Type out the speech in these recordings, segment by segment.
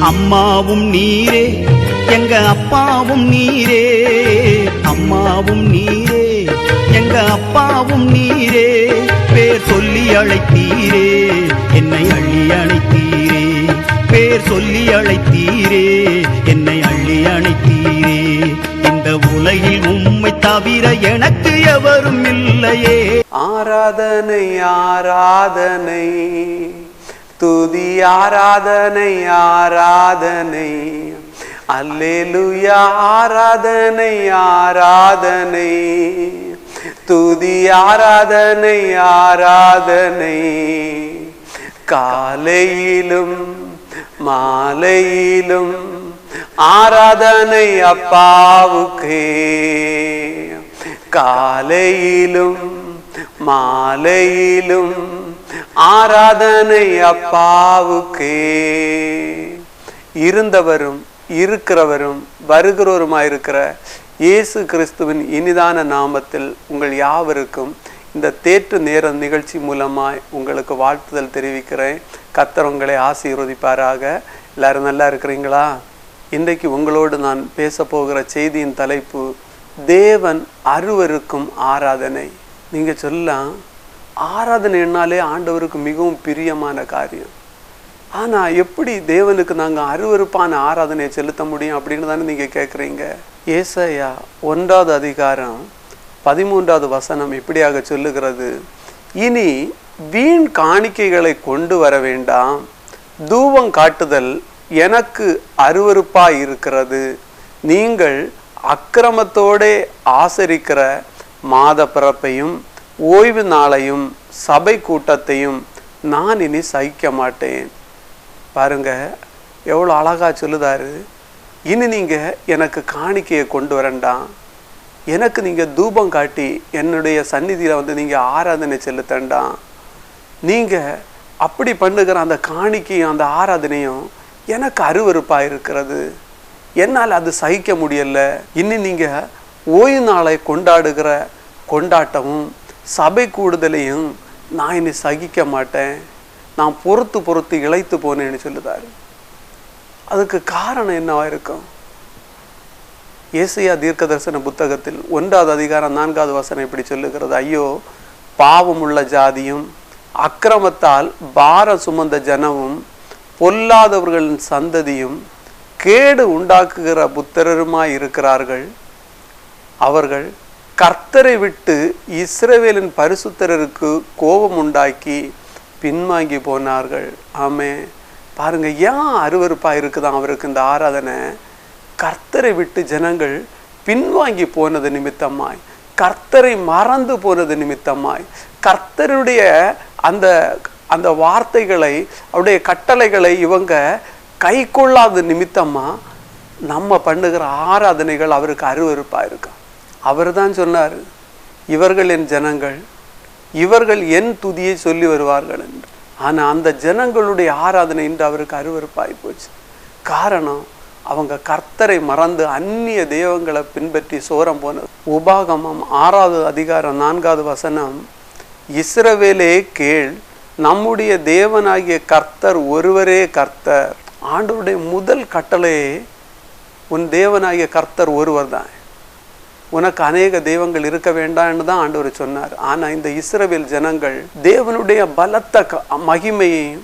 அம்மாவும் நீரே எங்க அப்பாவும் நீரே. அம்மாவும் நீரே எங்க அப்பாவும் நீரே. பேர் சொல்லி அழைத்தீரே என்னை அள்ளி அணைத்தீரே. பேர் சொல்லி அழைத்தீரே என்னை அள்ளி அணைத்தீரே. இந்த உலகில் உம்மை தவிர எனக்கு எவரும் இல்லையே. ஆராதனை ஆராதனை. துதி ஆராதனை ஆராதனை. அல்லேலுயா ஆராதனை ஆராதனை. துதி ஆராதனை ஆராதனை. காலையிலும் மாலையிலும் ஆராதனை அப்பாவுக்கே. காலையிலும் மாலையிலும் ஆராதனை அப்பாவுக்கு. இருந்தவரும் இருக்கிறவரும் வருகிறவருமாயிருக்கிற இயேசு கிறிஸ்துவின் இனிதான நாமத்தில் உங்கள் யாவருக்கும் இந்த தேற்று நேர நிகழ்ச்சி மூலமாய் உங்களுக்கு வாழ்த்துதல் தெரிவிக்கிறேன். கர்த்தர் உங்களை ஆசீர்வதிப்பாராக. எல்லாரும் நல்லா இருக்கிறீங்களா? இன்றைக்கு உங்களோடு நான் பேச போகிற செய்தியின் தலைப்பு தேவன் அருவருக்கும் ஆராதனை. நீங்கள் சொல்லலாம் ஆராதனைனாலே ஆண்டவருக்கு மிகவும் பிரியமான காரியம். ஆனால் எப்படி தேவனுக்கு நாங்கள் அருவருப்பான ஆராதனையை செலுத்த முடியும் அப்படின்னு தானே நீங்கள் கேட்குறீங்க ஏசையா ஒன்றாவது அதிகாரம் பதிமூன்றாவது வசனம் இப்படியாக சொல்லுகிறது? இனி வீண் காணிக்கைகளை கொண்டு வர வேண்டாம். தூவம் காட்டுதல் எனக்கு அருவருப்பாய் இருக்கிறது நீங்கள் அக்கிரமத்தோடே ஆசரிக்கிற மாத பிறப்பையும் ஓய்வு நாளையும் சபை கூட்டத்தையும் நான் இனி சகிக்க மாட்டேன். பாருங்க எவ்வளோ அழகாக சொல்லுதாரு. இனி நீங்கள் எனக்கு காணிக்கையை கொண்டு வரண்டாம் எனக்கு நீங்கள் தூபம் காட்டி என்னுடைய சந்நிதியில் வந்து நீங்கள் ஆராதனை செலுத்தண்டாம் நீங்கள் அப்படி பண்ணுகிற அந்த காணிக்கையும் அந்த ஆராதனையும் எனக்கு அருவறுப்பாக இருக்கிறது. என்னால் அது சகிக்க முடியல. இனி நீங்கள் ஓய்வு நாளை கொண்டாடுகிற கொண்டாட்டமும் சபை கூடுதலையும் நான் இனி சகிக்க மாட்டேன். நான் பொறுத்து பொறுத்து இழைத்து போனேன்னு சொல்லுதாரு. அதுக்கு காரணம் என்னவா இருக்கும்? ஏசியா தீர்க்க தரிசன புத்தகத்தில் ஒன்றாவது அதிகாரம் நான்காவது வசனம் இப்படி சொல்லுகிறது. ஐயோ பாவம் உள்ள ஜாதியும் அக்கிரமத்தால் பாரம் சுமந்த ஜனமும் பொல்லாதவர்களின் சந்ததியும் கேடு உண்டாக்குகிற புத்திரருமாய் இருக்கிறார்கள். அவர்கள் கர்த்தரை விட்டு இஸ்ரவேலின் பரிசுத்தரருக்கு கோபம் உண்டாக்கி பின்வாங்கி போனார்கள். ஆமே பாருங்க ஏன் அருவறுப்பாக இருக்குதான் அவருக்கு இந்த ஆராதனை? கர்த்தரை விட்டு ஜனங்கள் பின்வாங்கி போனது நிமித்தமாய் கர்த்தரை மறந்து போனது நிமித்தமாய் கர்த்தருடைய அந்த அந்த வார்த்தைகளை அவருடைய கட்டளைகளை இவங்க கை கொள்ளாத நிமித்தமாக நம்ம பண்ணுகிற ஆராதனைகள் அவருக்கு அருவறுப்பாக இருக்கா? அவர் தான் சொன்னார் இவர்கள் என் ஜனங்கள் இவர்கள் என் துதியை சொல்லி வருவார்கள் என்று. ஆனால் அந்த ஜனங்களுடைய ஆராதனை இன்று அவருக்கு அருவருப்பாய் போச்சு. காரணம் அவங்க கர்த்தரை மறந்து அந்நிய தெய்வங்களை பின்பற்றி சோரம் போனது. உபாகமம் ஆறாவது அதிகாரம் நான்காவது வசனம் இஸ்ரவேலே கேள் நம்முடைய தேவனாகிய கர்த்தர் ஒருவரே கர்த்தர். ஆண்டவருடைய முதல் கட்டளையே உன் தேவனாகிய கர்த்தர் ஒருவர் தான் உனக்கு அநேக தெய்வங்கள் இருக்க வேண்டாம்னு தான் ஆண்டவர் சொன்னார். ஆனால் இந்த இஸ்ரவேல் ஜனங்கள் தேவனுடைய பலத்த க- மகிமையையும்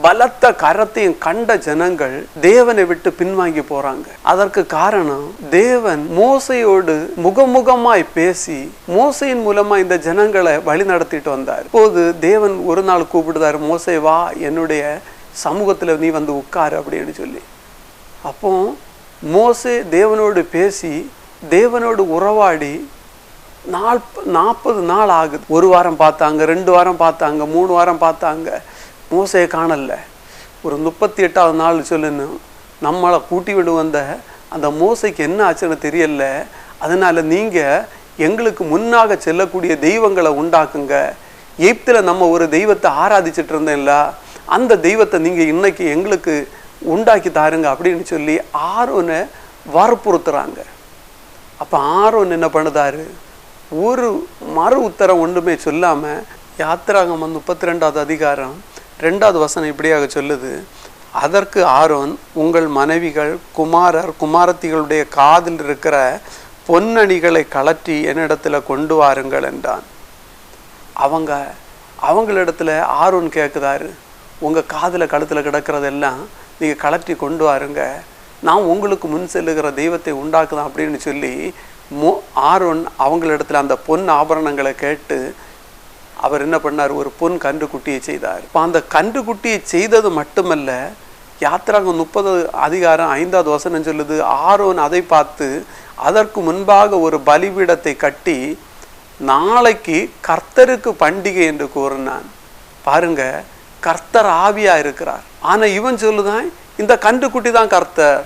பலத்த கரத்தையும் கண்ட ஜனங்கள் தேவனை விட்டு பின்வாங்கி போறாங்க. அதற்கு காரணம் தேவன் மோசையோடு முகமுகமாய் பேசி மோசையின் மூலமா இந்த ஜனங்களை வழி நடத்திட்டு வந்தார். போது தேவன் ஒரு நாள் கூப்பிடுதார் மோசை வா என்னுடைய சமூகத்துல நீ வந்து உட்காரு அப்படின்னு சொல்லி. அப்போ மோசே தேவனோடு பேசி தேவனோடு உறவாடி நாள் நாற்பது நாள் ஆகுது. ஒரு வாரம் பார்த்தாங்க ரெண்டு வாரம் பார்த்தாங்க மூணு வாரம் பார்த்தாங்க. மோசையை காணல. ஒரு முப்பத்தி எட்டாவது நாள் சொல்லுன்னு நம்மளை கூட்டி விடு வந்த அந்த மோசைக்கு என்ன ஆச்சுன்னு தெரியல. அதனால் நீங்கள் எங்களுக்கு முன்னாக செல்லக்கூடிய தெய்வங்களை உண்டாக்குங்க. எய்ப்தில் நம்ம ஒரு தெய்வத்தை ஆராதிச்சிட்டு இருந்தேன்ல அந்த தெய்வத்தை நீங்கள் இன்னைக்கு எங்களுக்கு உண்டாக்கி தாருங்க அப்படின்னு சொல்லி ஆர்வனை வற்புறுத்துறாங்க. அப்போ ஆரோன் என்ன பண்ணுதாரு? ஒரு மறு உத்தரம் ஒன்றுமே சொல்லாம யாத்திராகமம் முப்பத்தி ரெண்டாவது அதிகாரம் ரெண்டாவது வசனம் இப்படியாக சொல்லுது. அதற்கு ஆரோன் உங்கள் மனைவிகள் குமாரர் குமாரத்திகளுடைய காதில் இருக்கிற பொன்னணிகளை கலற்றி என்னிடத்தில் கொண்டு வாருங்கள் என்றான். அவங்க அவங்களிடத்துல ஆரோன் கேட்குதாரு உங்கள் காதில் கழுத்தில் கிடக்கிறதெல்லாம் நீங்கள் கலற்றி கொண்டு வாருங்க நான் உங்களுக்கு முன் செல்லுகிற தெய்வத்தை உண்டாக்குதான் அப்படின்னு சொல்லி மோ ஆரோன் அவங்களிடத்துல அந்த பொன் ஆபரணங்களை கேட்டு அவர் என்ன பண்ணார்? ஒரு பொன் கன்றுக்குட்டியை செய்தார். இப்போ அந்த கன்றுக்குட்டியை செய்தது மட்டுமல்ல யாத்திராங்க முப்பது அதிகாரம் ஐந்தாவது வசனம் சொல்லுது ஆரோன் அதை பார்த்து அதற்கு முன்பாக ஒரு பலிபீடத்தை கட்டி நாளைக்கு கர்த்தருக்கு பண்டிகை என்று கூறினான். பாருங்க கர்த்தர் ஆவியா இருக்கிறார். ஆனால் இவன் சொல்லுதான் இந்த கன்றுக்குட்டி தான் கர்த்தர்.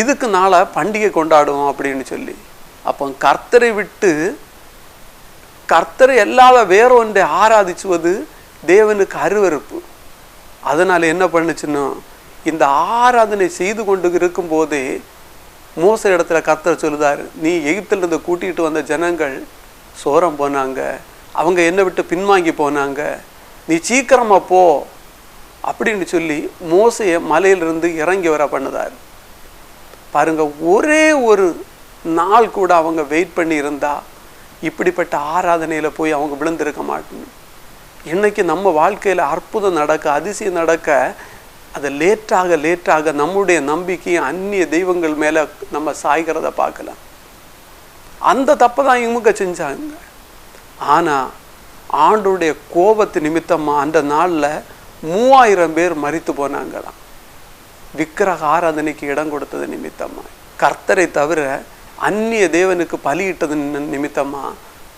இதுக்கு நாளை பண்டிகை கொண்டாடுவோம் அப்படின்னு சொல்லி. அப்போ கர்த்தரை விட்டு கர்த்தரை அல்லாத வேற ஒன்றை ஆராதிச்சுவது தேவனுக்கு அருவருப்பு. அதனால் என்ன பண்ணுச்சுன்னா இந்த ஆராதனை செய்து கொண்டு இருக்கும்போதே மோச இடத்துல கர்த்தர் சொல்லுதார் நீ எகிப்திலிருந்து கூட்டிகிட்டு வந்த ஜனங்கள் சோரம் போனாங்க. அவங்க என்னை விட்டு பின்வாங்கி போனாங்க. நீ சீக்கிரமாக போ. அப்படின்னு சொல்லி மோசையை மலையிலிருந்து இறங்கி வர பண்ணுதார். பாருங்க ஒரே ஒரு நாள் கூட அவங்க வெயிட் பண்ணி இருந்தா இப்படிப்பட்ட ஆராதனையில போய் அவங்க விழுந்திருக்க மாட்டோம் இன்னைக்கு நம்ம வாழ்க்கையில அற்புதம் நடக்க அதிசயம் நடக்க அது லேட்டாக லேட்டாக நம்முடைய நம்பிக்கையும் அந்நிய தெய்வங்கள் மேல நம்ம சாய்கிறத பார்க்கலாம். அந்த தப்பை தான் இவங்க செஞ்சாங்க. ஆனா ஆண்டுடைய கோபத்து நிமித்தமா அந்த நாள்ல மூவாயிரம் பேர் மறித்து போனாங்களாம். விக்கிரக ஆராதனைக்கு இடம் கொடுத்தது நிமித்தமா. கர்த்தரை தவிர அந்நிய தேவனுக்கு பலியிட்டது நிமித்தமா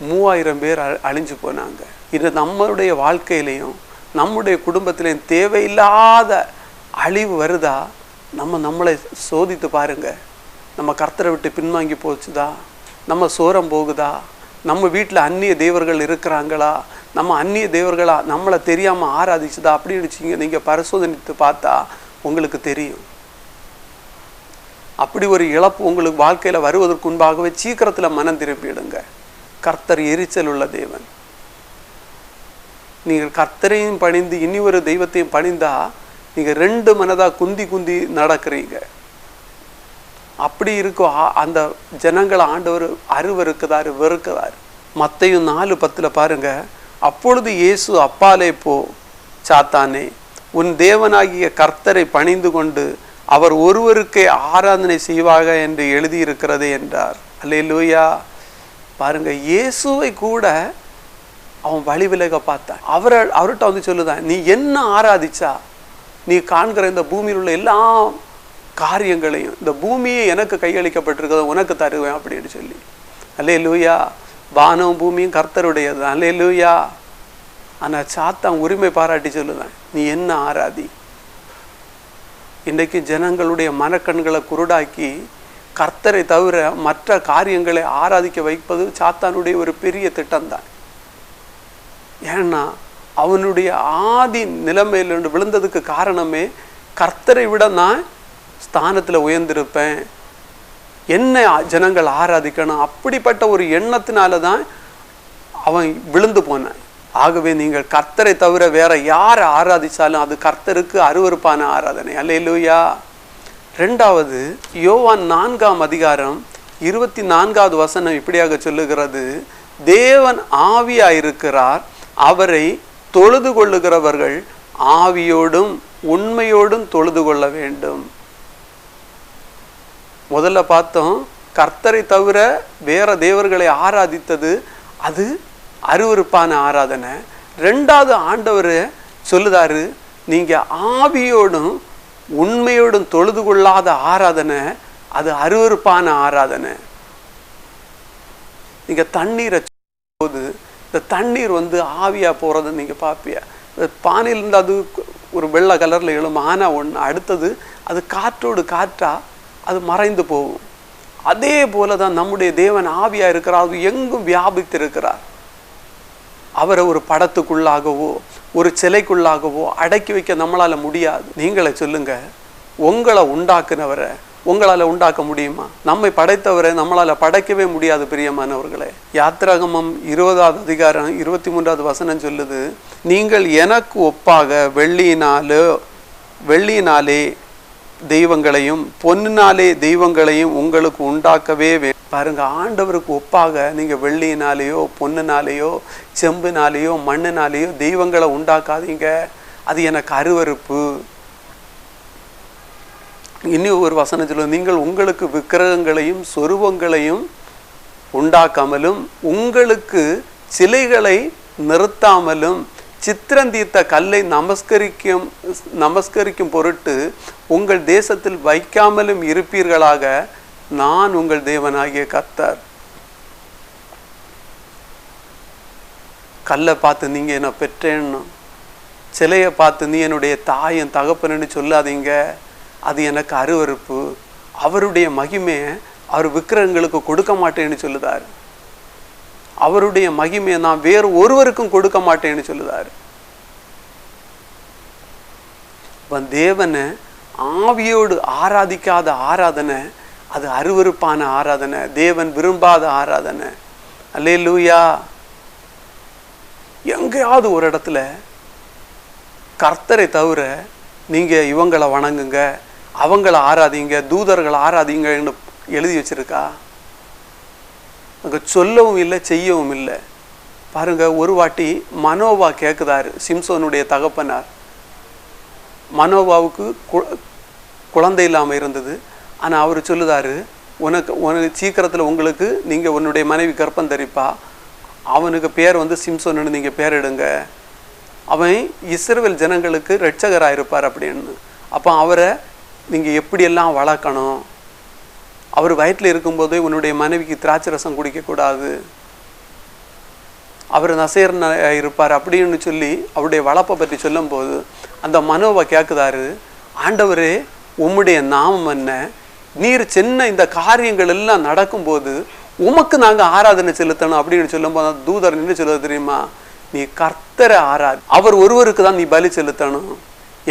மூவாயிரம் பேர் அழிஞ்சு போனாங்க. இது நம்மளுடைய வாழ்க்கையிலையும் நம்முடைய குடும்பத்திலையும் தேவையில்லாத அழிவு வருதா? நம்ம நம்மளை சோதித்து பாருங்க. நம்ம கர்த்தரை விட்டு பின்வாங்கி போச்சுதா? நம்ம சோரம் போகுதா? நம்ம வீட்டில் அந்நிய தேவர்கள் இருக்கிறாங்களா? நம்ம அந்நிய தேவர்களா நம்மளை தெரியாம ஆராதிச்சதா அப்படின்னு வச்சுங்க நீங்க பரிசோதனித்து பார்த்தா உங்களுக்கு தெரியும். அப்படி ஒரு இழப்பு உங்களுக்கு வாழ்க்கையில வருவதற்கு முன்பாகவே சீக்கிரத்துல மனம் திரும்பிடுங்க. கர்த்தர் எரிச்சல் உள்ள தேவன். நீங்கள் கர்த்தரையும் பணிந்து இனி ஒரு தெய்வத்தையும் பணிந்தா நீங்க ரெண்டு மனதா குந்தி குந்தி நடக்கிறீங்க. அப்படி இருக்கும் அந்த ஜனங்களை ஆண்டவர் அருவருக்குதாரு வெறுக்குதாரு. மத்தையும் நாலு பத்துல பாருங்க அப்பொழுது இயேசு அப்பாலே போ சாத்தானே உன் தேவனாகிய கர்த்தரை பணிந்து கொண்டு அவர் ஒருவருக்கே ஆராதனை செய்வாக என்று எழுதியிருக்கிறதே என்றார். அல்லேலூயா. பாருங்க இயேசுவை கூட அவன் வழி விலக பார்த்தான். அவரை அவர்கிட்ட வந்து சொல்லுதான் நீ என்ன ஆராதிச்சா? நீ காண்கிற இந்த பூமியில் உள்ள எல்லா காரியங்களையும் இந்த பூமியை எனக்கு கையளிக்கப்பட்டிருக்கிறத உனக்கு தருவேன் அப்படின்னு சொல்லி. அல்லே லூயா வானம் பூமியும் கர்த்தருடையது. அல்ல லூயா ஆனால் சாத்தான் உரிமை பாராட்டி சொல்லுதான். நீ என்ன ஆராதி? இன்றைக்கு ஜனங்களுடைய மனக்கண்களை குருடாக்கி கர்த்தரை தவிர மற்ற காரியங்களை ஆராதிக்க வைப்பது சாத்தானுடைய ஒரு பெரிய திட்டம்தான். ஏன்னா அவனுடைய ஆதி நிலைமையிலிருந்து விழுந்ததுக்கு காரணமே கர்த்தரை விட நான் ஸ்தானத்தில் உயர்ந்திருப்பேன். என்ன ஜனங்கள் ஆராதிக்கணும். அப்படிப்பட்ட ஒரு எண்ணத்தினால தான் அவன் விழுந்து போனான். ஆகவே நீங்கள் கர்த்தரை தவிர வேற யாரை ஆராதிச்சாலும் அது கர்த்தருக்கு அருவருப்பான ஆராதனை. அல்லேலூயா. ரெண்டாவது யோவான் நான்காம் அதிகாரம் இருபத்தி நான்காவது வசனம் இப்படியாக சொல்லுகிறது. தேவன் ஆவியாயிருக்கிறார். அவரை தொழுது கொள்ளுகிறவர்கள் ஆவியோடும் உண்மையோடும் தொழுது கொள்ள வேண்டும். முதல்ல பார்த்தோம் கர்த்தரை தவிர வேற தேவர்களை ஆராதித்தது அது அருவருப்பான ஆராதனை. ரெண்டாவது ஆண்டவர் சொல்லுதாரு நீங்க ஆவியோடும் உண்மையோடும் தொழுது கொள்ளாத ஆராதனை அது அருவருப்பான ஆராதனை. நீங்க தண்ணீரை போது இந்த தண்ணீர் வந்து ஆவியா போகிறத நீங்க பார்ப்பியா பானையிலிருந்து அது ஒரு வெள்ளை கலர்ல எழும் ஆனா ஒன்று அடுத்தது அது காற்றோடு காற்றா அது மறைந்து போகும். அதே போல தான் நம்முடைய தேவன் ஆவியாக இருக்கிறார் அது எங்கும் வியாபித்து இருக்கிறார் அவரை ஒரு படத்துக்குள்ளாகவோ ஒரு சிலைக்குள்ளாகவோ அடக்கி வைக்க நம்மளால முடியாது. நீங்களே சொல்லுங்க உங்களை உண்டாக்குனவரை உங்களால் உண்டாக்க முடியுமா? நம்மை படைத்தவரை நம்மளால் படைக்கவே முடியாது பிரியமானவர்களே. யாத்திராகமம் இருபதாவது அதிகாரம் இருபத்தி மூன்றாவது வசனம் சொல்லுது நீங்கள் எனக்கு ஒப்பாக வெள்ளியினாலோ வெள்ளியினாலே தெய்வங்களையும் பொன்னினாலே தெய்வங்களையும் உங்களுக்கு உண்டாக்கவே பாருங்க ஆண்டவருக்கு ஒப்பாக நீங்க வெள்ளியினாலேயோ பொன்னினாலேயோ செம்புனாலேயோ மண்ணினாலேயோ தெய்வங்களை உண்டாக்காதீங்க. அது எனக்கு அருவறுப்பு இன்னும் ஒரு வசனம் சொல்லுவோம் நீங்கள் உங்களுக்கு விக்கிரகங்களையும் சொருவங்களையும் உண்டாக்காமலும் உங்களுக்கு சிலைகளை நிறுத்தாமலும் சித்திரந்தீர்த்த கல்லை நமஸ்கரிக்கும் நமஸ்கரிக்கும் பொருட்டு உங்கள் தேசத்தில் வைக்காமலும் இருப்பீர்களாக நான் உங்கள் தேவனாகிய கர்த்தர். கல்லை பார்த்து நீங்க என்ன பெற்றேன்னு சிலையை பார்த்து நீ என்னுடைய தாயன் தகப்பனு சொல்லாதீங்க. அது எனக்கு அருவருப்பு. அவருடைய மகிமையை அவர் விக்கிரகங்களுக்கு கொடுக்க மாட்டேன்னு சொல்லுதாரு. அவருடைய மகிமையை நான் வேறு ஒருவருக்கும் கொடுக்க மாட்டேன்னு சொல்லுதாரு. தேவனை ஆவியோடு ஆராதிக்காத ஆராதனை அது அருவருப்பான ஆராதனை தேவன் விரும்பாத ஆராதனை. அல்லே லூயா எங்கேயாவது ஒரு இடத்துல கர்த்தரை தவிர நீங்க இவங்களை வணங்குங்க அவங்கள ஆராதிங்க தூதர்களை ஆராதிங்கன்னு எழுதி வச்சிருக்கா? அங்கே சொல்லவும் இல்லை செய்யவும் இல்லை. பாருங்கள் ஒரு வாட்டி மனோவா கேட்குதாரு சிம்சோனுடைய தகப்பனார். மனோவாவுக்கு கு- குழந்தை இல்லாமல் இருந்தது. ஆனால் அவர் சொல்லுதாரு உனக்கு உனக்கு சீக்கிரத்தில் உங்களுக்கு நீங்கள் உன்னுடைய மனைவி கற்பம் தரிப்பா. அவனுக்கு பேர் வந்து சிம்சோன்னு நீங்கள் பேர் எடுங்க அவன் இஸ்ரேல் ஜனங்களுக்கு இரட்சகராக இருப்பார் அப்படின்னு. அப்போ அவரை நீங்கள் எப்படியெல்லாம் வளர்க்கணும்? அவர் வயிற்றில் இருக்கும்போதே உன்னுடைய மனைவிக்கு திராட்சை ரசம் குடிக்கக்கூடாது. அவர் நசையர் இருப்பார் அப்படின்னு சொல்லி அவருடைய வளப்பை பற்றி சொல்லும்போது அந்த மனோவை கேட்குதாரு ஆண்டவரே உம்முடைய நாமம் என்ன? நீர் சின்ன இந்த காரியங்கள் எல்லாம் நடக்கும்போது உமக்கு நாங்கள் ஆராதனை செலுத்தணும். அப்படின்னு சொல்லும்போது தூதர் நின்று சொல்லுவது தெரியுமா? நீ கர்த்தரை ஆராது அவர் ஒருவருக்கு தான் நீ பலி செலுத்தணும்.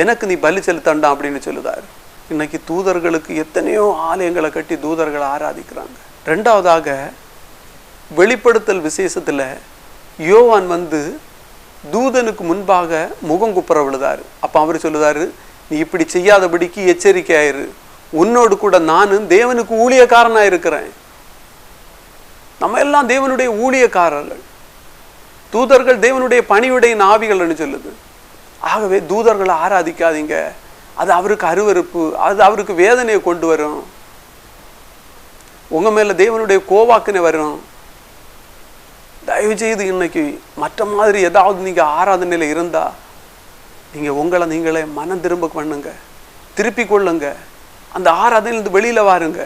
எனக்கு நீ பலி செலுத்தண்டா அப்படின்னு சொல்லுதாரு. இன்னைக்கு தூதர்களுக்கு எத்தனையோ ஆலயங்களை கட்டி தூதர்களை ஆராதிக்கிறாங்க. ரெண்டாவதாக வெளிப்படுத்தல் விசேஷத்துல யோவான் வந்து தூதனுக்கு முன்பாக முகம் குப்புற விழுதாரு. அப்போ அவர் சொல்லுதாரு நீ இப்படி செய்யாதபடிக்கு எச்சரிக்கையாயிரு. உன்னோடு கூட நானும் தேவனுக்கு ஊழியக்காரனாக இருக்கிறேன். நம்ம எல்லாம் தேவனுடைய ஊழியக்காரர்கள். தூதர்கள் தேவனுடைய பணியுடைய நாவிகள்னு சொல்லுது. ஆகவே தூதர்களை ஆராதிக்காதீங்க. அது அவருக்கு அருவருப்பு அது அவருக்கு வேதனையை கொண்டு வரும். உங்க மேல தேவனுடைய கோவாக்கினை வரும். தயவு செய்து இன்னைக்கு மற்ற மாதிரி ஏதாவது நீங்க ஆராதனையில இருந்தா நீங்க உங்களை நீங்களே மனம் திரும்ப பண்ணுங்க. திருப்பி கொள்ளுங்க. அந்த ஆராதனையிலிருந்து வெளியில வாருங்க.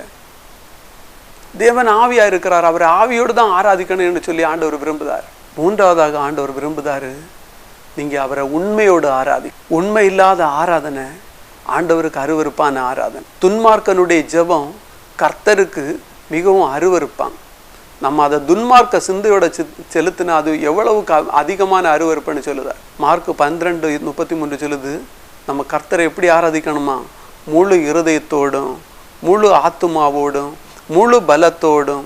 தேவன் ஆவியா இருக்கிறார். அவர் ஆவியோடு தான் ஆராதிக்கணும்னு சொல்லி ஆண்டவர் விரும்புதார். மூன்றாவதாக ஆண்டவர் விரும்புதாரு நீங்க அவரை உண்மையோடு ஆராதி உண்மை இல்லாத ஆராதனை ஆண்டவருக்கு அருவருப்பான ஆராதனை. துன்மார்க்கனுடைய ஜெபம் கர்த்தருக்கு மிகவும் அருவருப்பான். நம்ம அதை துன்மார்க்க சிந்தையோட செலுத்தினா அது எவ்வளவு க- அதிகமான அருவருப்புன்னு சொல்லுதார். மார்க் பன்னிரெண்டு முப்பத்தி மூன்று சொல்லுது நம்ம கர்த்தரை எப்படி ஆராதிக்கணுமா? முழு இருதயத்தோடும் முழு ஆத்துமாவோடும் முழு பலத்தோடும்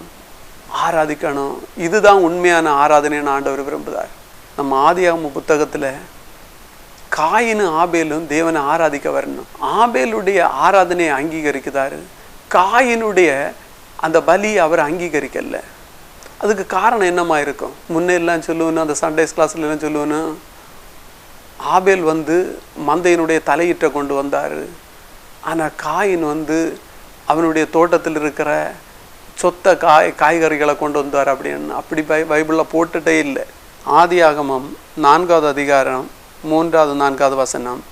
ஆராதிக்கணும். இதுதான் உண்மையான ஆராதனைன்னு ஆண்டவர் விரும்புகிறார். நம்ம ஆதியாகம புத்தகத்தில் காயினு ஆபேலும் தேவனை ஆராதிக்க வரணும். ஆபேலுடைய ஆராதனையை அங்கீகரிக்கிறாரு காயினுடைய அந்த பலி அவர் அங்கீகரிக்கல. அதுக்கு காரணம் என்னமா இருக்கும்? முன்னெல்லாம் எல்லாம் அந்த சண்டேஸ் கிளாஸ்ல எல்லாம் சொல்லுவேன்னு ஆபேல் வந்து மந்தையினுடைய தலையீட்டை கொண்டு வந்தார். ஆனால் காயின் வந்து அவனுடைய தோட்டத்தில் இருக்கிற சொத்த காய் காய்கறிகளை கொண்டு வந்தார் அப்படின்னு. அப்படி பை பைபிளில் போட்டுட்டே இல்லை. ஆதி ஆகமம் நான்காவது அதிகாரம் மூன்றாவது நான்காவது வசனம்.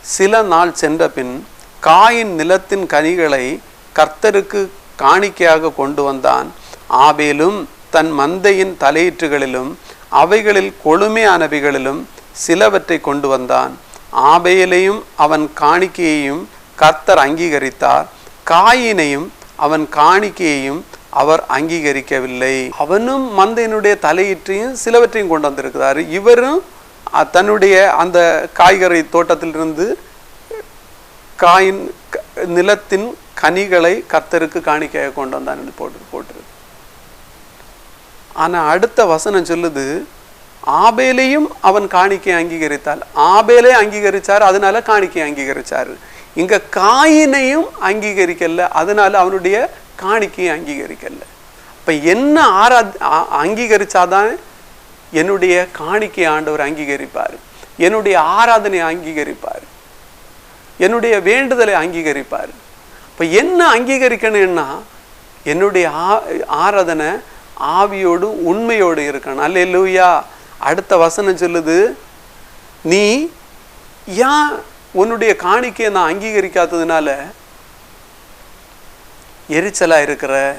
சில நாள் சென்ற பின் காயின் நிலத்தின் கனிகளை கர்த்தருக்கு காணிக்கையாக கொண்டு வந்தான். ஆபேலும் தன் மந்தையின் தலையீற்றுகளிலும் அவைகளில் கொழுமையானவைகளிலும் சிலவற்றை கொண்டு வந்தான். ஆபேலையும் அவன் காணிக்கையையும் கர்த்தர் அங்கீகரித்தார். காயினையும் அவன் காணிக்கையையும் அவர் அங்கீகரிக்கவில்லை. அவனும் மந்தையினுடைய தலையீற்றையும் சிலவற்றையும் கொண்டு வந்திருக்கிறார். இவரும் தன்னுடைய அந்த காய்கறி தோட்டத்திலிருந்து காயின் க- நிலத்தின் கனிகளை கர்த்தருக்கு காணிக்கையாக கொண்டு வந்தான் போட்டு போட்டுருக்கு. ஆனால் அடுத்த வசனம் சொல்லுது ஆபேலையும் அவன் காணிக்கை அங்கீகரித்தால் ஆபேலே அங்கீகரிச்சார் அதனால காணிக்கை அங்கீகரிச்சார். இங்கே காயினையும் அங்கீகரிக்கல அதனால அவனுடைய காணிக்கையை அங்கீகரிக்கல. இப்போ என்ன ஆரா அ- அங்கீகரிச்சாதான் என்னுடைய காணிக்கை ஆண்டவர் அங்கீகரிப்பார். என்னுடைய ஆராதனை அங்கீகரிப்பார். என்னுடைய வேண்டுதலை அங்கீகரிப்பார். இப்போ என்ன அங்கீகரிக்கணும்னா என்னுடைய ஆ- ஆராதனை ஆவியோடு உண்மையோடு இருக்கணும். அல்லேலூயா. அடுத்த வசனம் சொல்லுது நீ ஏன் உன்னுடைய காணிக்கையை நான் அங்கீகரிக்காததுனால எரிச்சலாக இருக்கிற?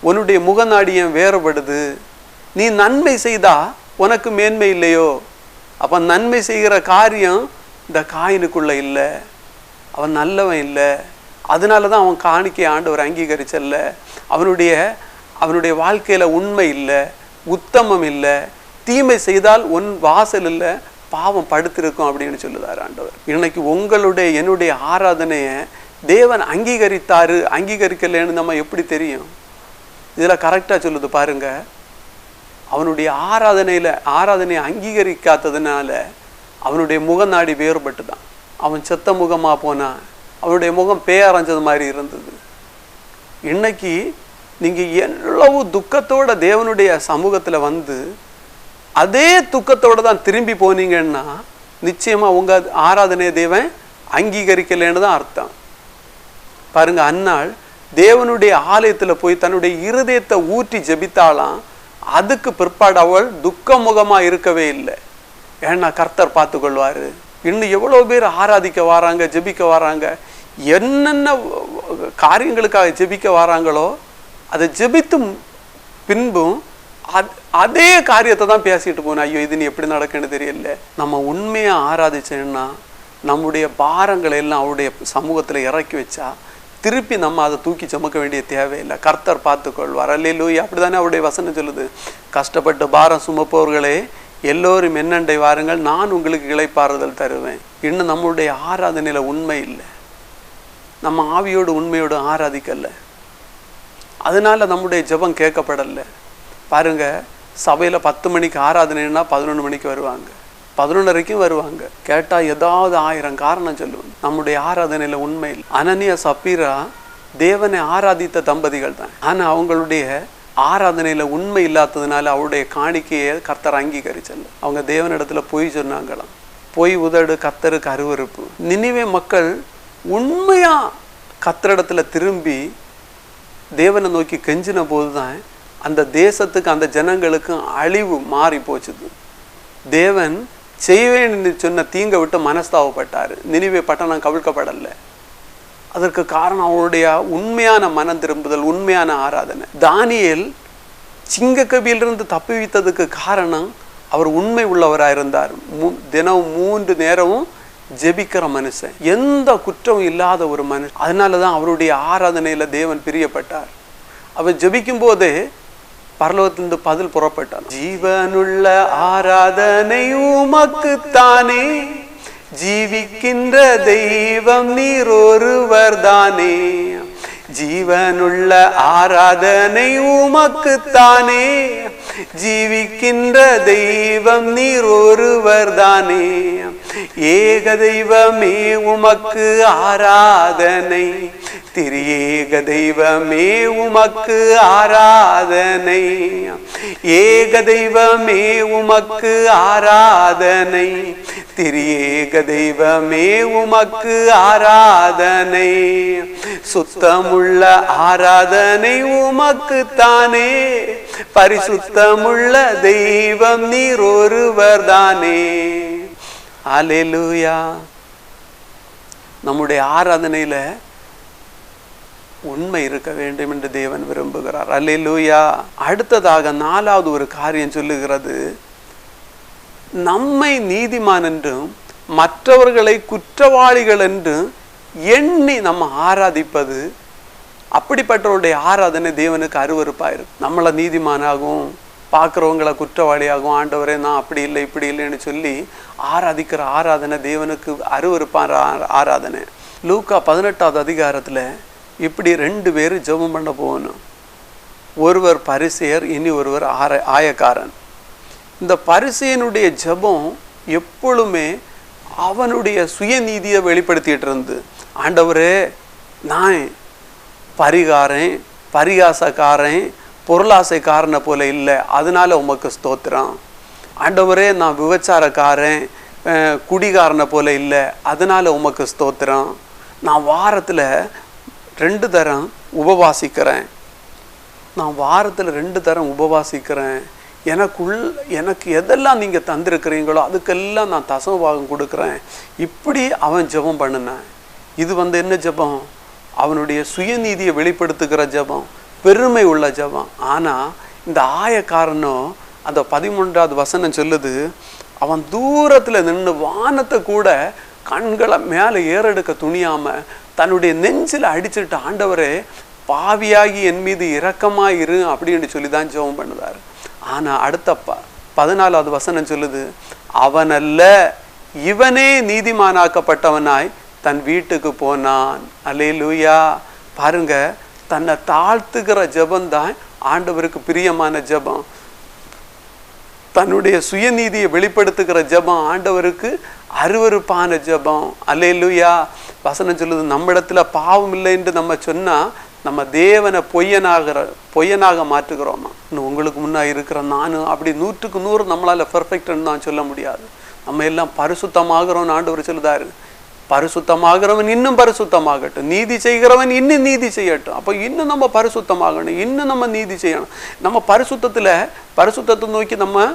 உன்னுடைய முகநாடியம் வேறுபடுது. நீ நன்மை செய்தா உனக்கு மேன்மை இல்லையோ? அப்ப நன்மை செய்கிற காரியம் இந்த காயினுக்குள்ள இல்லை. அவன் நல்லவன் இல்லை. அதனால தான் அவன் காணிக்கை ஆண்டவர் அங்கீகரிச்சல்ல. அவனுடைய அவனுடைய வாழ்க்கையில் உண்மை இல்லை உத்தமம் இல்லை. தீமை செய்தால் உன் வாசல் இல்லை பாவம் படுத்திருக்கும் அப்படின்னு சொல்லுதார் ஆண்டவர். இன்னைக்கு உங்களுடைய என்னுடைய ஆராதனையை தேவன் அங்கீகரித்தாரு அங்கீகரிக்கலைன்னு நம்ம எப்படி தெரியும்? இதில் கரெக்டாக சொல்லுது பாருங்க. அவனுடைய ஆராதனையில ஆராதனையை அங்கீகரிக்காததுனால அவனுடைய முகநாடி வேறுபட்டு தான் அவன் செத்த முகமா போனான் அவனுடைய முகம் பேயரைஞ்சது மாதிரி இருந்தது. இன்னைக்கு நீங்க எவ்வளவு துக்கத்தோட தேவனுடைய சமூகத்துல வந்து அதே துக்கத்தோடு தான் திரும்பி போனீங்கன்னா நிச்சயமா உங்க ஆராதனையை தேவன் அங்கீகரிக்கலைன்னு தான் அர்த்தம். பாருங்க அன்னாள் தேவனுடைய ஆலயத்துல போய் தன்னுடைய இருதயத்தை ஊற்றி ஜெபித்தாலாம் அதுக்கு பிற்பாடு அவள் துக்கமுகமாக இருக்கவே இல்லை. ஏன்னா கர்த்தர் பார்த்து கொள்வார் இன்னும் எவ்வளோ பேர் ஆராதிக்க வராங்க ஜெபிக்க வராங்க என்னென்ன காரியங்களுக்காக ஜெபிக்க வராங்களோ அதை ஜெபித்து பின்பும் அதே காரியத்தை தான் பேசிட்டு போனேன். ஐயோ இது நீ எப்படி நடக்குன்னு தெரியல. நம்ம உண்மையாக ஆராதிச்சேன்னா நம்முடைய பாரங்களை எல்லாம் அவருடைய சமூகத்தில் இறக்கி வச்சா திருப்பி நம்ம அதை தூக்கி சுமக்க வேண்டிய தேவையில்லை. கர்த்தர் பார்த்துக்கொள்வார். அப்படி அப்படிதானே அவருடைய வசனம் சொல்லுது. கஷ்டப்பட்டு பாரம் சுமப்பவர்களே எல்லோரும் என்னண்டை வாருங்கள். நான் உங்களுக்கு இளைப்பாறுதல் தருவேன். இன்னும் நம்மளுடைய ஆராதனையில் உண்மை இல்லை. நம்ம ஆவியோடு உண்மையோடு ஆராதிக்கலை. அதனால் நம்முடைய ஜெபம் கேட்கப்படலை. பாருங்கள் சபையில் பத்து மணிக்கு ஆராதனைன்னா பதினொன்று மணிக்கு வருவாங்க. பதினொன்றரைக்கும் வருவாங்க. கேட்டால் ஏதாவது ஆயிரம் காரணம் சொல்லுவாங்க. நம்முடைய ஆராதனையில் உண்மை இல்லை. அனனியா சப்பீரா தேவனை ஆராதித்த தம்பதிகள் தான். ஆனால் அவங்களுடைய ஆராதனையில் உண்மை இல்லாததுனால அவருடைய காணிக்கையை கர்த்தர் அங்கீகரிச்சல அவங்க தேவனிடத்துல பொய் சொன்னாங்களாம். பொய் உதடு கத்தருக்கு அருவருப்பு. நினைவே மக்கள் உண்மையாக கத்தரிடத்தில் திரும்பி தேவனை நோக்கி கெஞ்சின போதுதான் அந்த தேசத்துக்கு அந்த ஜனங்களுக்கும் அழிவு மாறி போச்சுது தேவன் செய்வேன் என்று சொன்ன தீங்க விட்டு மனஸ்தாவப்பட்டார் நினைவே பட்டணம் கவிழ்க்கப்படலை. அதற்கு காரணம் அவருடைய உண்மையான மனம் திரும்புதல் உண்மையான ஆராதனை. தானியல் சிங்கக்கபியிலிருந்து தப்பிவித்ததுக்கு காரணம் அவர் உண்மை உள்ளவராக இருந்தார். மூ- தினம் மூன்று நேரமும் ஜெபிக்கிற மனுஷன். எந்த குற்றமும் இல்லாத ஒரு மனுஷன். அதனால தான் அவருடைய ஆராதனையில் தேவன் பிரியப்பட்டார். அவர் ஜெபிக்கும் போதே பரலோகத்திலிருந்து பதில் புறப்பட்டான். ஜீவனுள்ள ஆராதனை உமக்குத்தானே. ஜீவிக்கின்ற தெய்வம் நீர் ஒருவர் தானே. ஜீவனுள்ள ஆராதனை உமக்குத்தானே. ஜீவிக்கின்ற தெய்வம் நீர் ஒருவர் தானே. ஏக தெய்வமே உமக்கு ஆராதனை. திரியேக தெய்வமே உமக்கு ஆராதனை ஏக தெய்வமே உமக்கு ஆராதனை. திரியேக தெய்வமே உமக்கு ஆராதனை. சுத்தமுள்ள ஆராதனை உமக்கு தானே. பரிசுத்தமுள்ள தெய்வம் நீர் ஒருவர் தானே. அலெலுயா நம்முடைய ஆராதனையில உண்மை இருக்க வேண்டும் என்று தேவன் விரும்புகிறார். அல்லேலூயா. அடுத்ததாக நாலாவது ஒரு காரியம் சொல்லுகிறது. நம்மை நீதிமான் என்றும் மற்றவர்களை குற்றவாளிகள் என்றும் எண்ணி நம்ம ஆராதிப்பது அப்படிப்பட்டவருடைய ஆராதனை தேவனுக்கு அருவருப்பா இருக்கும். நம்மளை நீதிமானாகவும் பார்க்குறவங்களை குற்றவாளியாகவும் ஆண்டவரே நான் அப்படி இல்லை இப்படி இல்லைன்னு சொல்லி ஆராதிக்கிற ஆராதனை தேவனுக்கு அருவறுப்பான ஆ- ஆராதனை. லூக்கா பதினெட்டாவது அதிகாரத்தில் இப்படி ரெண்டு பேரும் ஜெபம் பண்ண போகணும். ஒருவர் பரிசெயர் இனி ஒருவர் ஆர ஆயக்காரன். இந்த பரிசையனுடைய ஜெபம் எப்பொழுதுமே அவனுடைய சுயநீதியை வெளிப்படுத்திட்டு இருந்து ஆண்டவரே நான் பரிகாரன் பரிகாசக்காரன் பொருளாசைக்காரனை போல இல்லை அதனால் உமக்கு ஸ்தோத்திரம். ஆண்டவரே நான் விபச்சாரக்காரன் குடிகாரனை போல இல்லை அதனால் உமக்கு ஸ்தோத்திரம். நான் வாரத்தில் ரெண்டு தரம் உபவாசிக்கிறேன். நான் வாரத்தில் ரெண்டு தரம் உபவாசிக்கிறேன். எனக்குள் எனக்கு எதெல்லாம் நீங்கள் தந்திருக்கிறீங்களோ அதுக்கெல்லாம் நான் தசமபாகம் கொடுக்குறேன். இப்படி அவன் ஜெபம் பண்ணினான். இது வந்து என்ன ஜெபம்? அவனுடைய சுயநீதியை வெளிப்படுத்துகிற ஜெபம். பெருமை உள்ள ஜெபம். ஆனால் இந்த ஆயக்காரனோ அந்த பதிமூன்றாவது வசனம் சொல்லுது அவன் தூரத்தில் நின்று வானத்தை கூட கண்களை மேலே ஏறெடுக்க துணியாம தன்னுடைய நெஞ்சில் அடிச்சிட்டு ஆண்டவரே பாவியாகி என் மீது இரக்கமாக இரு அப்படின்னு சொல்லி தான் ஜெபம் பண்ணுதார் ஆனா அடுத்த ப பதினாலாவது வசனம் சொல்லுது அவனல்ல இவனே நீதிமானாக்கப்பட்டவனாய் தன் வீட்டுக்கு போனான். அல்லேலூயா. பாருங்க தன்னை தாழ்த்துகிற ஜெபம்தான் ஆண்டவருக்கு பிரியமான ஜெபம். தன்னுடைய சுயநீதியை வெளிப்படுத்துகிற ஜெபம் ஆண்டவருக்கு அருவருப்பான ஜெபம். அல்லேலூயா. வசனம் சொல்லுது நம்மிடத்துல பாவம் இல்லைன்னு நம்ம சொன்னால் நம்ம தேவனை பொய்யனாகிற பொய்யனாக மாற்றுகிறோமா? இன்னும் உங்களுக்கு முன்னா இருக்கிற நானும் அப்படி நூற்றுக்கு நூறு நம்மளால் பெர்ஃபெக்ட்னு தான் சொல்ல முடியாது. நம்ம எல்லாம் பரிசுத்தமாகிறோம்னு ஆண்டவர் சொல்லுதாரு. பரிசுத்தமாகிறவன் இன்னும் பரிசுத்தமாகட்டும். நீதி செய்கிறவன் இன்னும் நீதி செய்யட்டும். அப்போ இன்னும் நம்ம பரிசுத்தமாகணும். இன்னும் நம்ம நீதி செய்யணும். நம்ம பரிசுத்தத்தில் பரிசுத்தத்தை நோக்கி நம்ம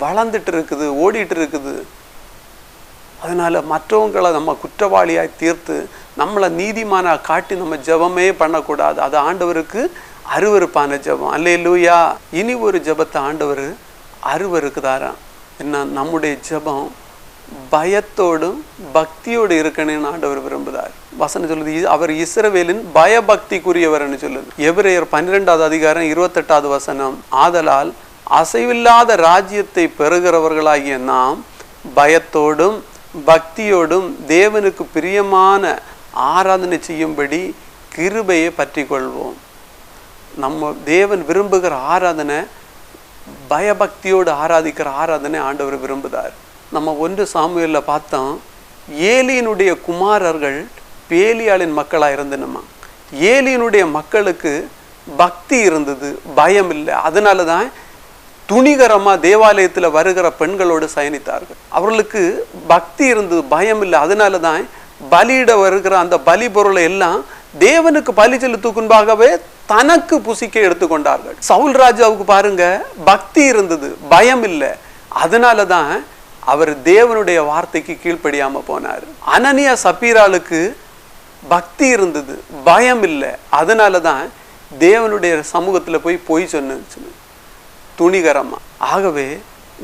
வளர்ந்துட்டு இருக்குது ஓடிட்டு இருக்குது. அதனால மற்றவங்களை நம்ம குற்றவாளியாக தீர்த்து நம்மளை நீதிமானாக காட்டி நம்ம ஜெபமே பண்ணக்கூடாது. அது ஆண்டவருக்கு அருவருப்பான ஜெபம். அல்லே லூயா இனி ஒரு ஜெபத்தை ஆண்டவர் அருவருக்குதாராம். என்ன? நம்முடைய ஜெபம் பயத்தோடும் பக்தியோடு இருக்கணும்னு ஆண்டவர் விரும்புதார் வசனம் சொல்லுது அவர் இஸ்ரவேலின் பயபக்திக்குரியவர்னு சொல்லுது. எபிரேயர் பன்னிரெண்டாவது அதிகாரம் இருபத்தெட்டாவது வசனம் ஆதலால் அசைவில்லாத ராஜ்யத்தை பெறுகிறவர்களாகிய நாம் பயத்தோடும் பக்தியோடும் தேவனுக்கு பிரியமான ஆராதனை செய்யும்படி கிருபையை பற்றி கொள்வோம் நம்ம தேவன் விரும்புகிற ஆராதனை பயபக்தியோடு ஆராதிக்கிற ஆராதனை ஆண்டவர் விரும்புதார் நம்ம ஒன்று சாமுவேலில் பார்த்தோம் ஏலியினுடைய குமாரர்கள் பேலியாளின் மக்களாக இருந்தனமா ஏலியினுடைய மக்களுக்கு பக்தி இருந்தது பயம் இல்லை. அதனால தான் துணிகரமா தேவாலயத்துல வருகிற பெண்களோடு சயனித்தார்கள். அவர்களுக்கு பக்தி இருந்தது பயம் இல்லை. அதனால தான் பலியிட வருகிற அந்த பலி பொருளை எல்லாம் தேவனுக்கு பலி செலுத்துக்குன்பாகவே தனக்கு புசிக்க எடுத்துக்கொண்டார்கள். சவுல் ராஜாவுக்கு பாருங்க பக்தி இருந்தது பயம் இல்லை. அதனால தான் அவர் தேவனுடைய வார்த்தைக்கு கீழ்ப்படியாமல் போனார். அனனியா சப்பீராளுக்கு பக்தி இருந்தது பயம் இல்லை. அதனால தான் தேவனுடைய சமூகத்தில் போய் பொய் சொன்னுச்சு துணிகரமாக ஆகவே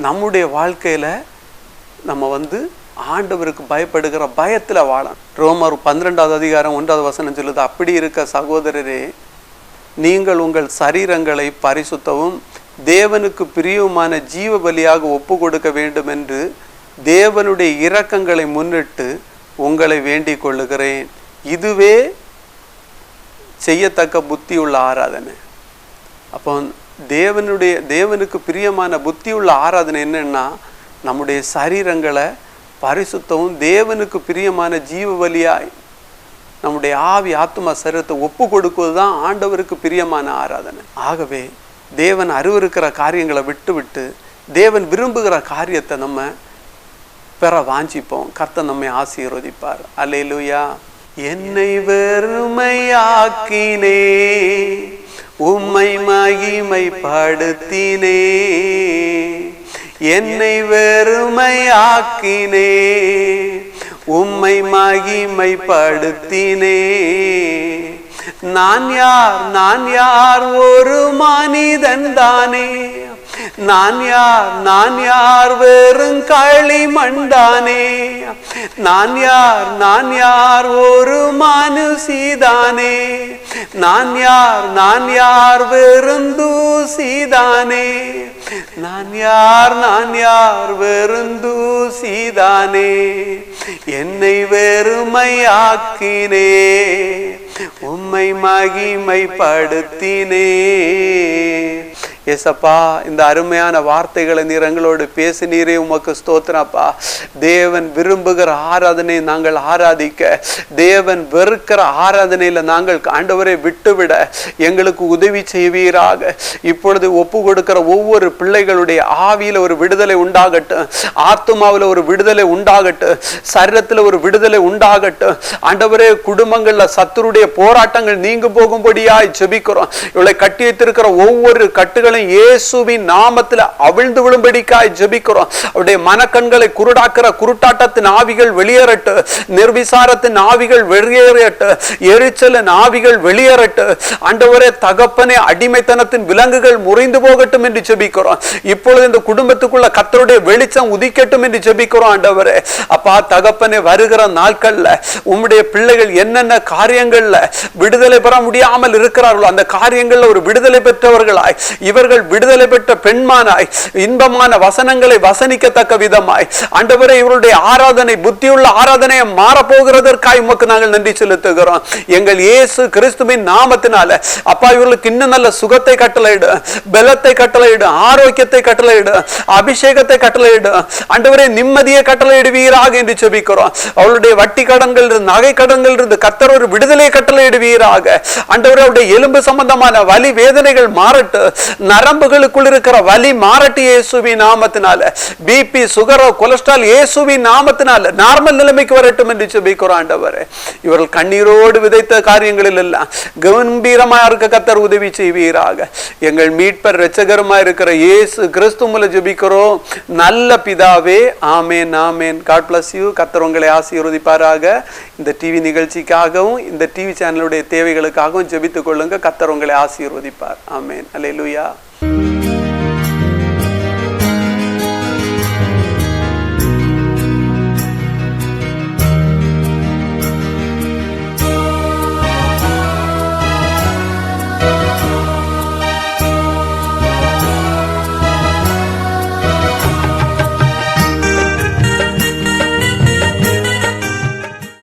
நம்முடைய வாழ்க்கையில் நம்ம வந்து ஆண்டவருக்கு பயப்படுகிற பயத்தில் வாழணும். ரோமர் பன்னிரெண்டாவது அதிகாரம் ஒன்றாவது வசனம் சொல்லுது அப்படி இருக்க சகோதரரே நீங்கள் உங்கள் சரீரங்களை பரிசுத்தவும் தேவனுக்கு பிரியமான ஜீவ பலியாக ஒப்பு கொடுக்க வேண்டும் என்று தேவனுடைய இரக்கங்களை முன்னிட்டு உங்களை வேண்டிக் கொள்ளுகிறேன். இதுவே செய்யத்தக்க புத்தியுள்ள ஆராதனை. அப்போ தேவனுடைய தேவனுக்கு பிரியமான புத்தியுள்ள ஆராதனை என்னென்னா நம்முடைய சரீரங்களை பரிசுத்தவும் தேவனுக்கு பிரியமான ஜீவ வலியாய் நம்முடைய ஆவி ஆத்மா சரீரத்தை ஒப்பு கொடுக்குவது தான் ஆண்டவருக்கு பிரியமான ஆராதனை. ஆகவே தேவன் அருவருக்கிற காரியங்களை விட்டு விட்டு தேவன் விரும்புகிற காரியத்தை நம்ம பெற வாஞ்சிப்போம். கர்த்தர் நம்மை ஆசீர்வதிப்பார். அல்லேலூயா. என்னை வெறுமையாக்கினே உம்மை மகிமைப்படுத்தினே என்னை வெறுமையாக்கினே உம்மை மகிமை படுத்தினே நான் யார் நான் யார் ஒரு மனிதன் தானே நான் யார் நான் யார் வெறும் களிமண் தானே நான் யார் நான் யார் ஒரு மனுஷிதானே நான் யார் நான் யார் வெறும் தூசிதானே நான் யார் நான் யார் வெறும் தூசிதானே என்னை வெறுமையாக்கினே உம்மை மகிமைப்படுத்தினே. ஏசப்பா இந்த அருமையான வார்த்தைகளை நீர் எங்களோடு பேசினீரே உமக்கு ஸ்தோத்திரப்பா தேவன் விரும்புகிற ஆராதனை நாங்கள் ஆராதிக்க தேவன் வெறுக்கிற ஆராதனையில நாங்கள் ஆண்டவரை விட்டுவிட எங்களுக்கு உதவி செய்வீராக. இப்பொழுது ஒப்பு கொடுக்கிற ஒவ்வொரு பிள்ளைகளுடைய ஆவியில ஒரு விடுதலை உண்டாகட்டும் ஆத்மாவில் ஒரு விடுதலை உண்டாகட்டும் சரீரத்தில் ஒரு விடுதலை உண்டாகட்டும். ஆண்டவரே குடும்பங்கள்ல சத்துருடைய போராட்டங்கள் நீங்க போகும்படியாய் செபிக்கிறோம் இவளை கட்டி வைத்திருக்கிற ஒவ்வொரு கட்டுகள் கட்டுகளும் இயேசுவின் நாமத்தில் அவிழ்ந்து விழும்படிக்காய் ஜெபிக்கிறோம். அவருடைய மனக்கண்களை குருடாக்குற குருட்டாட்டத்தின் ஆவிகள் வெளியேறட்டு. நிர்விசாரத்தின் ஆவிகள் வெளியேறட்டு. எரிச்சலின் ஆவிகள் வெளியேறட்டு. அண்டவரே தகப்பனே அடிமைத்தனத்தின் விலங்குகள் முறிந்து போகட்டும் என்று ஜெபிக்கிறோம். இப்பொழுது இந்த குடும்பத்துக்குள்ள கத்தருடைய வெளிச்சம் உதிக்கட்டும் என்று ஜெபிக்கிறோம் ஆண்டவரே. அப்பா தகப்பனே வருகிற நாட்கள்ல உம்முடைய பிள்ளைகள் என்னென்ன காரியங்கள்ல விடுதலை பெற முடியாமல் இருக்கிறார்களோ அந்த காரியங்கள்ல ஒரு விடுதலை பெற்றவர்களாய் இவர் இவர்கள் விடுதலை பெற்ற பெண்மானாய் இன்பமான வசனங்களை வசனிக்கத்தக்க விதமாய். ஆண்டவரே இவருடைய ஆராதனை புத்தியுள்ள ஆராதனையை மாறப்போகிறதற்காய் உமக்கு நாங்கள் நன்றி செலுத்துகிறோம். எங்கள் இயேசு கிறிஸ்துவின் நாமத்தினால. அப்பா இவர்களுக்கு இன்னும் நல்ல சுகத்தை கட்டளையிடு பலத்தை கட்டளையிடு ஆரோக்கியத்தை கட்டளையிடு அபிஷேகத்தை கட்டளையிடு. ஆண்டவரே நிம்மதியை கட்டளையிடுவீராக என்று செபிக்கிறோம் அவளுடைய வட்டி கடன்கள் இருந்து நகை கடன்கள் இருந்து கத்தர் ஒரு விடுதலை கட்டளையிடுவீராக. ஆண்டவரே அவருடைய எலும்பு சம்பந்தமான வலி வேதனைகள் மாறட்டு நரம்புகளுக்குள் இருக்கிற வலி மாறட்டு இயேசுவின் நாமத்தினால. பிபி சுகரோ கொலஸ்ட்ரால் இயேசுவின் நாமத்தினால நார்மல் நிலைமைக்கு வரட்டும் என்று செபிக்கிறோம் ஆண்டவர். இவர்கள் கண்ணீரோடு விதைத்த காரியங்களில் எல்லாம் கம்பீரமாக இருக்க கத்தர் உதவி செய்வீராக. எங்கள் மீட்பர் ரச்சகரமாக இருக்கிற இயேசு கிறிஸ்து மூலம் ஜெபிக்கிறோம். நல்ல பிதாவே ஆமேன் ஆமேன். காட் பிளஸ் யூ கத்தர் உங்களை ஆசீர்வதிப்பாராக. இந்த டிவி நிகழ்ச்சிக்காகவும் இந்த டிவி சேனலுடைய தேவைகளுக்காகவும் ஜெபித்துக் கொள்ளுங்க. கத்தர் உங்களை ஆசீர்வதிப்பார். ஆமேன். அல்லேலூயா